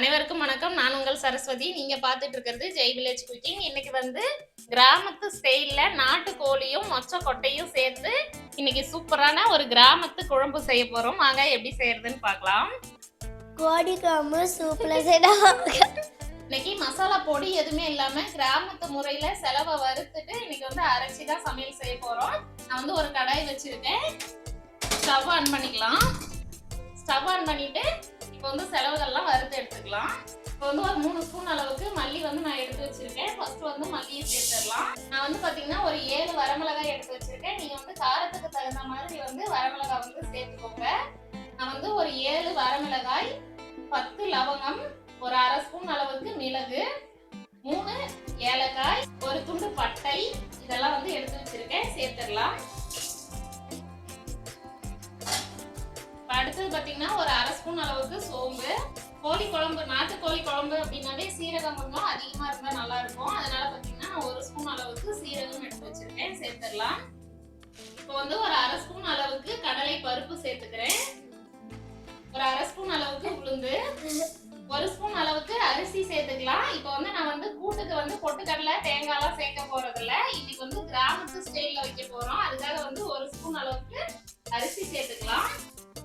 அனைவருக்கும் வணக்கம். நான் உங்கள் சரஸ்வதி. நீங்க பார்த்துட்டு இருக்கிறது ஜெய் வில்லேஜ் குக்கிங். இன்னைக்கு வந்து கிராமத்து ஸ்டைல்ல நாட்டு கோழியும் மொச்ச கொட்டையும் சேர்த்து இன்னைக்கு சூப்பரான ஒரு கிராமத்து குழம்பு செய்ய போறோம். வாங்க எப்படி செய்யறதுன்னு பார்க்கலாம். கோடி காம்பு சூப்பில் செய்யலாம். இன்னைக்கு மசாலா பொடி எதுவுமே இல்லாம கிராமத்து முறையில செலவை வறுத்துட்டு இன்னைக்கு வந்து அரைச்சி தான் சமையல் செய்ய போறோம். நான் வந்து ஒரு கடாய் வச்சிருக்கேன். ஸ்டவ் ஆன் பண்ணிக்கலாம். ஸ்டவ் ஆன் பண்ணிட்டு இப்போ வந்து செலவுகள்லாம் வறுத்து எடுத்துக்கலாம். இப்போ வந்து ஒரு மூணு ஸ்பூன் அளவுக்கு மல்லி வந்து நான் எடுத்து வச்சிருக்கேன். ஃபர்ஸ்ட் வந்து மல்லியை சேர்த்துடலாம். நான் வந்து பாத்தீங்கன்னா ஒரு ஏழு வரமிளகாய் எடுத்து வச்சிருக்கேன். நீங்கள் வந்து காரத்துக்கு தகுந்த மாதிரி வந்து வரமிளகாய் வந்து சேர்த்துக்கோங்க. நான் வந்து ஒரு ஏழு வரமிளகாய் பத்து லவங்கம் ஒரு அரை ஸ்பூன் அளவுக்கு மிளகு மூணு ஏலக்காய் ஒரு துண்டு பட்டை இதெல்லாம் வந்து எடுத்து வச்சிருக்கேன். சேர்த்துடலாம். அடுத்தது பார்த்தீங்கன்னா ஒரு அரை ஸ்பூன் அளவுக்கு சோம்பு குழம்பு அப்படின்னாலே சீரகம் கொஞ்சம் அதிகமா இருந்தா நல்லா இருக்கும் அதனால பாத்தீங்கன்னா ஒரு ஸ்பூன் அளவுக்கு சீரகம் எடுத்து வச்சிருக்கேன். சேர்த்துடலாம். இப்போ வந்து ஒரு அரை ஸ்பூன் அளவுக்கு கடலை பருப்பு சேர்த்துக்கிறேன். ஒரு அரை ஸ்பூன் அளவுக்கு உளுந்து. ஒரு ஸ்பூன் அளவுக்கு அரிசி சேர்த்துக்கலாம். இப்போ வந்து நான் வந்து கூட்டுக்கு வந்து பொட்டுக்கடலை தேங்காய்லாம் சேர்க்க போறதில்ல. இன்னைக்கு வந்து கிராமத்து ஸ்டைல்ல வைக்க போறோம். அதுக்காக வந்து ஒரு ஸ்பூன் அளவுக்கு அரிசி சேர்த்துக்கலாம்.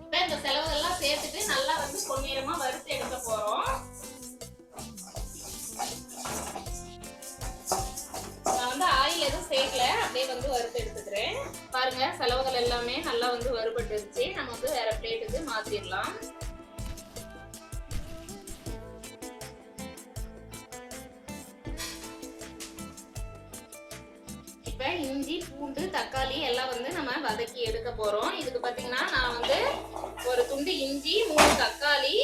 இப்போ இந்த செலவுகள்லாம் சேர்த்துட்டு நல்லா வந்து பொன்னிறமா வறுத்து எடுக்க எல்லாமே நல்லா வந்து வறுபட்டுருச்சு. நம்ம வந்து வேற பிளேட்டுக்கு மாத்திரலாம். இப்போ இஞ்சி பூண்டு தக்காளி எல்லாம் வந்து நம்ம வதக்கி எடுக்க போறோம். இதுக்கு பாத்தீங்கன்னா நான் வந்து ஒரு துண்டு இஞ்சி மூணு தக்காளி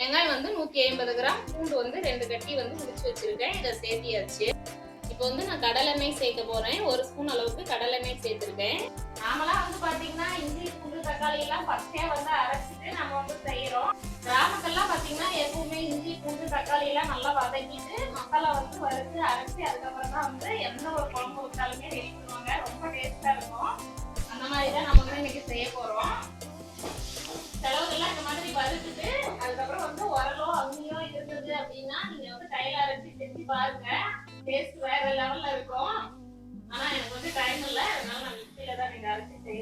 வெங்காயம் வந்து நூத்தி ஐம்பது கிராம் பூண்டு வந்து ரெண்டு கட்டி வந்து முடிச்சு வச்சிருக்கேன். இதை சேர்த்தியாச்சு. இப்போ வந்து நான் கடலெண்ணெய் சேர்க்க போறேன். ஒரு ஸ்பூன் அளவுக்கு கடலெண்ணெய் சேர்த்திருக்கேன். நாமளா வந்து பாத்தீங்கன்னா இஞ்சி பூண்டு தக்காளி எல்லாம் பச்சையா வந்து அரைச்சிட்டு நம்ம வந்து செய்யறோம் கிராமத்துலாம் பாத்தீங்கன்னா எப்பவுமே இஞ்சி பூண்டு தக்காளி எல்லாம் நல்லா வதக்கிட்டு மசாலா வந்து வறுத்து அரைச்சி அதுக்கப்புறம் தான் வந்து எந்த ஒரு குழம்பு வச்சாலுமே ரெடி பண்ணுவாங்க. ரொம்ப டேஸ்டா இருக்கும். அந்த மாதிரி தான் நம்ம வந்து இன்னைக்கு செய்ய போறோம். செலவுகள்லாம் இந்த மாதிரி வறுத்துட்டு அதுக்கப்புறம் வந்து உரலோ அம்மியோ இருந்தது அப்படின்னா நீங்க வந்து கையில அரைச்சி செஞ்சு பாருங்க. டேஸ்ட் மிக்சியில செய்ய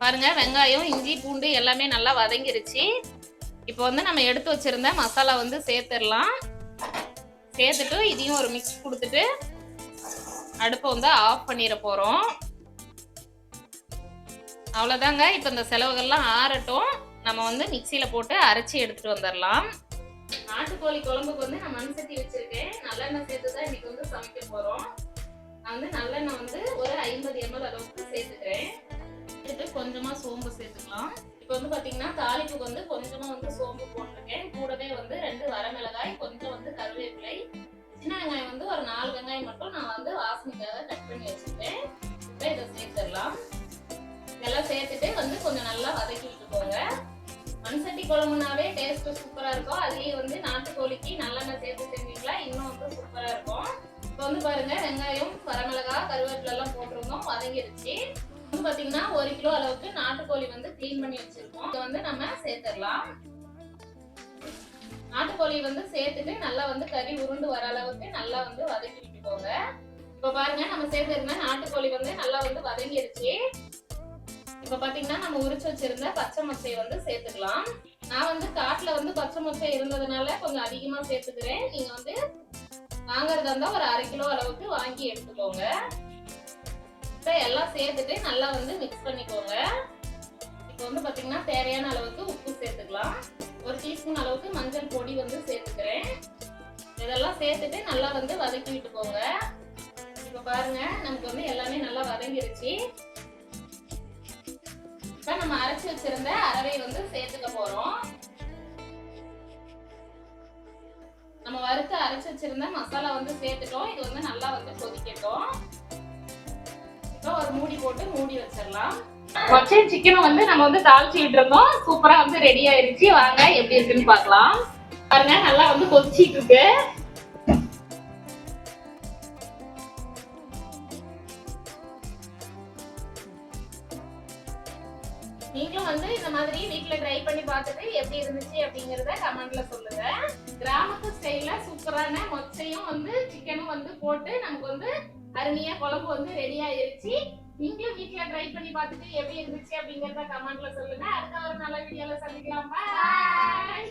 பாருங்க வெங்காயம் இஞ்சி பூண்டு எல்லாமே நல்லா வதங்கிருச்சு. இப்போ வந்து நம்ம எடுத்து வச்சிருந்த மசாலா வந்து சேர்த்துடலாம். சேர்த்துட்டு இதையும் ஒரு மிக்ஸ் கொடுத்துட்டு அடுப்பை வந்து ஆஃப் பண்ணிட போகிறோம் அவ்வளோதாங்க இப்போ இந்த செலவுகள்லாம் ஆறட்டும். நம்ம வந்து மிக்சியில் போட்டு அரைச்சி எடுத்துகிட்டு வந்துடலாம். நாட்டுக்கோழி குழம்புக்கு வந்து நான் மண் சட்டி வச்சிருக்கேன். நல்லெண்ணெய் சேர்த்து தான் இன்னைக்கு வந்து சமைக்க போறோம். நான் வந்து நல்லெண்ணெய் வந்து ஒரு ஐம்பது எம்எல் அளவுக்கு சேர்த்துக்கிறேன். சேர்த்துட்டு கொஞ்சமா சோம்பு சேர்த்துக்கலாம். இப்போ வந்து பாத்தீங்கன்னா தாளிப்புக்கு வந்து கொஞ்சமா வந்து சோம்பு போட்டிருக்கேன். கூடவே வந்து ரெண்டு வரமிளகாய் கொஞ்சம் வந்து கருவேப்பிலை. சின்ன வெங்காயம் வந்து ஒரு நாலு வெங்காயம் மட்டும் நான் வந்து வாசனைக்காக கட் பண்ணி வச்சிருக்கேன். இப்போ இதை சேர்த்துடலாம். இதெல்லாம் சேர்த்துட்டு வந்து கொஞ்சம் நல்லா குழம்புனாவே டேஸ்ட் சூப்பரா இருக்கும். அதுலயே வந்து நாட்டுக்கோழிக்கு நல்லெண்ணெய் சேர்த்து செஞ்சீங்களா இன்னும் வந்து சூப்பரா இருக்கும். இப்போ வந்து பாருங்க வெங்காயம் வரமிளகா கருவேப்பிலை எல்லாம் போட்டிருந்தோம் வதங்கிருச்சு. வந்து பாத்தீங்கன்னா ஒரு கிலோ அளவுக்கு நாட்டுக்கோழி வந்து க்ளீன் பண்ணி வச்சிருக்கோம். இதை வந்து நம்ம சேர்த்துடலாம். நாட்டுக்கோழி வந்து சேர்த்துட்டு நல்லா வந்து கறி உருண்டு வர அளவுக்கு நல்லா வந்து வதக்கி விட்டுக்கோங்க. இப்போ பாருங்க நம்ம சேர்த்திருந்த நாட்டுக்கோழி வந்து நல்லா வந்து வதங்கிருச்சு. இப்போ பாத்தீங்கன்னா நம்ம உரிச்சு வச்சிருந்த பச்சை மொச்சை வந்து சேர்த்துக்கலாம். நான் வந்து காட்டுல வந்து பச்சை மொச்சை இருந்ததுனால கொஞ்சம் அதிகமா சேர்த்துக்கிறேன். நீங்க வந்து வாங்குறதா இருந்தா ஒரு அரை கிலோ அளவுக்கு வாங்கி எடுத்துக்கோங்க. இப்போ எல்லாம் சேர்த்துட்டு நல்லா வந்து மிக்ஸ் பண்ணிக்கோங்க. இப்போ வந்து பாத்தீங்கன்னா தேவையான அளவுக்கு உப்பு சேர்த்துக்கலாம். ஒரு டீஸ்பூன் அளவுக்கு மஞ்சள் பொடி வந்து சேர்த்துக்கிறேன். இதெல்லாம் சேர்த்துட்டு நல்லா வந்து வதக்கி விட்டுக்கோங்க இப்போ பாருங்க நமக்கு வந்து எல்லாமே நல்லா வதங்கிருச்சு. இப்போ நம்ம அரைச்சு வச்சிருந்த அரவை வந்து சேர்த்துக்க போறோம். நம்ம வறுத்து அரைச்சு வச்சிருந்த மசாலா வந்து சேர்த்துட்டோம். இது வந்து நல்லா வந்து கொதிக்கட்டும். இப்போ ஒரு மூடி போட்டு மூடி வச்சிடலாம். மொச்சையும் சிக்கனை வந்து நம்ம வந்து தாளிச்சு இருந்தோம். சூப்பரா வந்து ரெடி ஆயிருச்சு. வாங்க எப்படி இருக்குன்னு பார்க்கலாம். பாருங்க நல்லா வந்து கொதிச்சிட்டு இருக்கு. நீங்களும் வந்து இந்த மாதிரி வீட்டுல ட்ரை பண்ணி பார்த்துட்டு எப்படி இருந்துச்சு அப்படிங்கறத கமெண்ட்ல சொல்லுங்க. கிராமத்து ஸ்டைல்ல சூப்பரான மொச்சையும் வந்து சிக்கனும் வந்து போட்டு நமக்கு வந்து அருமையா குழம்பு வந்து ரெடி ஆயிருச்சு. நீங்களும் வீட்டுல ட்ரை பண்ணி பார்த்துட்டு எப்படி இருந்துச்சு அப்படிங்கறத கமெண்ட்ல சொல்லுங்க. அடுத்த ஒரு நல்ல வீடியோல சந்திக்கலாம். பாய்